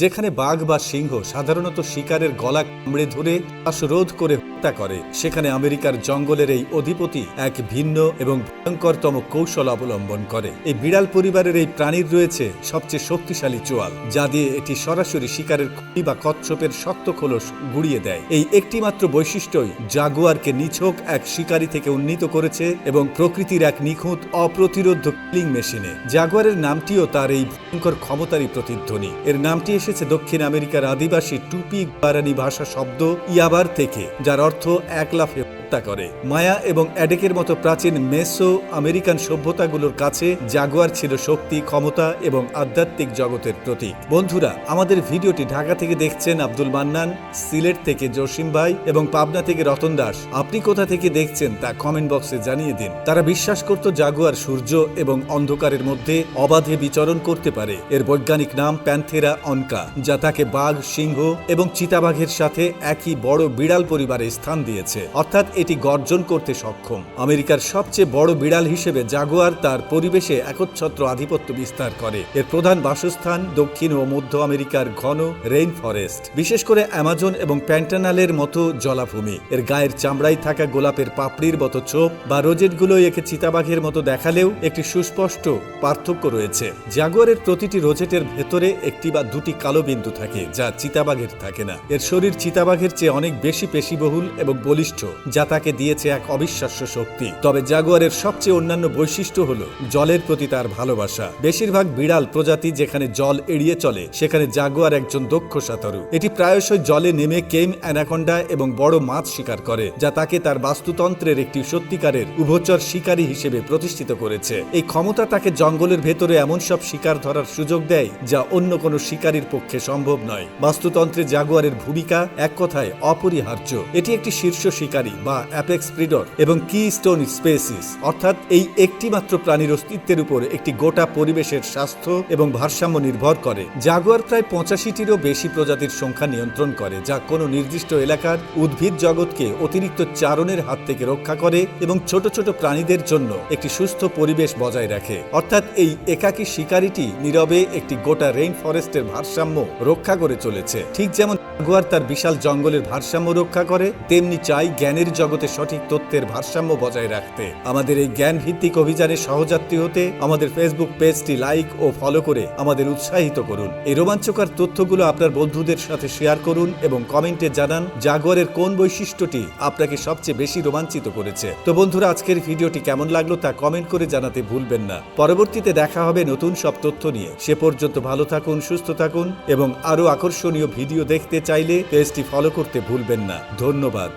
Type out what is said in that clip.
যেখানে বাঘ বা সিংহ সাধারণত শিকারের গলা কামড়ে ধরে শ্বাসরোধ করে হত্যা করে, সেখানে আমেরিকার জঙ্গলের এই অধিপতি এক ভিন্ন এবং ভয়ঙ্করতম কৌশল অবলম্বন করে। এই বিড়াল পরিবারের এই প্রাণীর রয়েছে সবচেয়ে শক্তিশালী চোয়াল, যা দিয়ে এটি সরাসরি শিকারের খুঁটি বা কচ্ছপের শক্ত খোলস গুড়িয়ে দেয়। এই একটিমাত্র বৈশিষ্ট্যই জাগুয়ারকে নিছক এক শিকারী থেকে উন্নীত করেছে এবং প্রকৃতির এক নিখুঁত, অপ্রতিরোধ কিলিং মেশিনে। জাগুয়ারের নামটিও তার এই ভয়ঙ্কর ক্ষমতারই প্রতিধ্বনি। এর নামটি এসেছে দক্ষিণ আমেরিকার আদিবাসী টুপি গুয়ারানি ভাষা শব্দ ইয়াবার থেকে, যার অর্থ এক লাফে হত্যা করে। মায়া এবং অ্যাডেকের মতো প্রাচীন মেসো আমেরিকান সভ্যতাগুলোর কাছে জাগুয়ার ছিল শক্তি, ক্ষমতা এবং আধ্যাত্মিক জগতের প্রতীক। বন্ধুরা, আমাদের ভিডিওটি ঢাকা থেকে দেখছেন আব্দুল মান্নান, সিলেট থেকে জসিম ভাই এবং পাবনা থেকে রতন দাস। আপনি কোথা থেকে দেখছেন তা কমেন্ট বক্সে জানিয়ে দিন। তারা বিশ্বাস করত জাগুয়ার সূর্য এবং অন্ধকারের মধ্যে অবাধে বিচরণ করতে পারে। এর বৈজ্ঞানিক নাম প্যান্থেরা অনকা। যা তাকে বাঘ, সিংহ এবং চিতাবাঘের সাথে একই বড় বিড়াল পরিবারে স্থান দিয়েছে। অর্থাৎ এটি গর্জন করতে সক্ষম। আমেরিকার সবচেয়ে বড় বিড়াল হিসেবে জাগুয়ার তার পরিবেশে একচ্ছত্র আধিপত্য বিস্তার করে। এর প্রধান বাসস্থান দক্ষিণ ও মধ্য আমেরিকার ঘন রেইন ফরেস্ট, বিশেষ করে অ্যামাজন এবং প্যান্টানালের মতো জলাভূমি। এর গায়ের চামড়ায় থাকা গোলাপের পাপড়ির মতো চোপ বা রোজেটগুলো একে চিতাবাঘের মতো দেখালেও একটি সুস্পষ্ট পার্থক্য রয়েছে। জাগুয়ারের প্রতিটি রোজেটের ভেতরে একটি বা দুটি কালো বিন্দু থাকে, যা চিতাবাঘের থাকে না। এর শরীর চিতাবাঘের চেয়ে অনেক বেশি পেশিবহুল এবং বলিষ্ঠ, যা তাকে দিয়েছে এক অবিশ্বাস্য শক্তি। তবে জাগুয়ারের সবচেয়ে অন্যান্য বৈশিষ্ট্য হল জলের প্রতি তার ভালোবাসা। বেশিরভাগ বিড়াল প্রজাতি যেখানে জল এড়িয়ে চলে, সেখানে জাগুয়ার একজন দক্ষ সাঁতারু। এটি প্রায়শই জলে নেমে কেম অ্যানাকন্ডা এবং বড় মাছ শিকার করে, যা তাকে তার বাস্তুতন্ত্রের একটি সত্যিকারের উভচর শিকারী হিসেবে প্রতিষ্ঠিত করেছে। এই ক্ষমতা তাকে জঙ্গলের ভেতরে এমন সব শিকার ধরার সুযোগ দেয়, যা অন্য কোনো শিকারীর পক্ষে সম্ভব নয়। বাস্তুতন্ত্রে জাগুয়ারের ভূমিকা এক কথায় অপরিহার্য। এটি একটি শীর্ষ শিকারী বা অ্যাপেক্স প্রিডর এবং কি স্টোন স্পেসিস, অর্থাৎ এই একটি মাত্র প্রাণীর অস্তিত্বের উপর একটি গোটা পরিবেশের স্বাস্থ্য এবং ভারসাম্য নির্ভর করে। জাগুয়ার প্রায় পঁচাশিটিরও বেশি প্রজাতির সংখ্যা নিয়ন্ত্রণ করে, যা কোনো নির্দিষ্ট এলাকার উদ্ভিদ জগৎকে অতিরিক্ত চারণের হাত থেকে রক্ষা করে এবং ছোট ছোট প্রাণীদের জন্য একটি সুস্থ পরিবেশ বজায় রাখে। অর্থাৎ এই একাকী শিকারিটি নীরবে একটি গোটা রেইন ফরেস্টের ভারসাম্য রক্ষা করে চলেছে। ঠিক যেমন জাগুয়ার তার বিশাল জঙ্গলের ভারসাম্য রক্ষা করে, তেমনি চাই জ্ঞানের জগতে সঠিক তথ্যের ভারসাম্য বজায় রাখতে। আমাদের এই জ্ঞান ভিত্তিক অভিযানে সহযাত্রী হতে আমাদের ফেসবুক পেজটি লাইক ও ফলো করে আমাদের উৎসাহিত করুন। এই রোমাঞ্চকর তথ্যগুলো আপনার বন্ধুদের সাথে শেয়ার করুন এবং কমেন্টে জানান জাগুয়ারের কোন বৈশিষ্ট্যটি আপনাকে সবচেয়ে বেশি রোমাঞ্চিত করেছে। তো বন্ধুরা, আজকের ভিডিওটি কেমন লাগল তা কমেন্ট করে জানাতে ভুলবেন না। পরবর্তীতে দেখা হবে নতুন সব তথ্য নিয়ে। সে পর্যন্ত ভালো থাকুন, সুস্থ থাকুন। এবং আরও আকর্ষণীয় ভিডিও দেখতে চাইলে পেজটি ফলো করতে ভুলবেন না। ধন্যবাদ।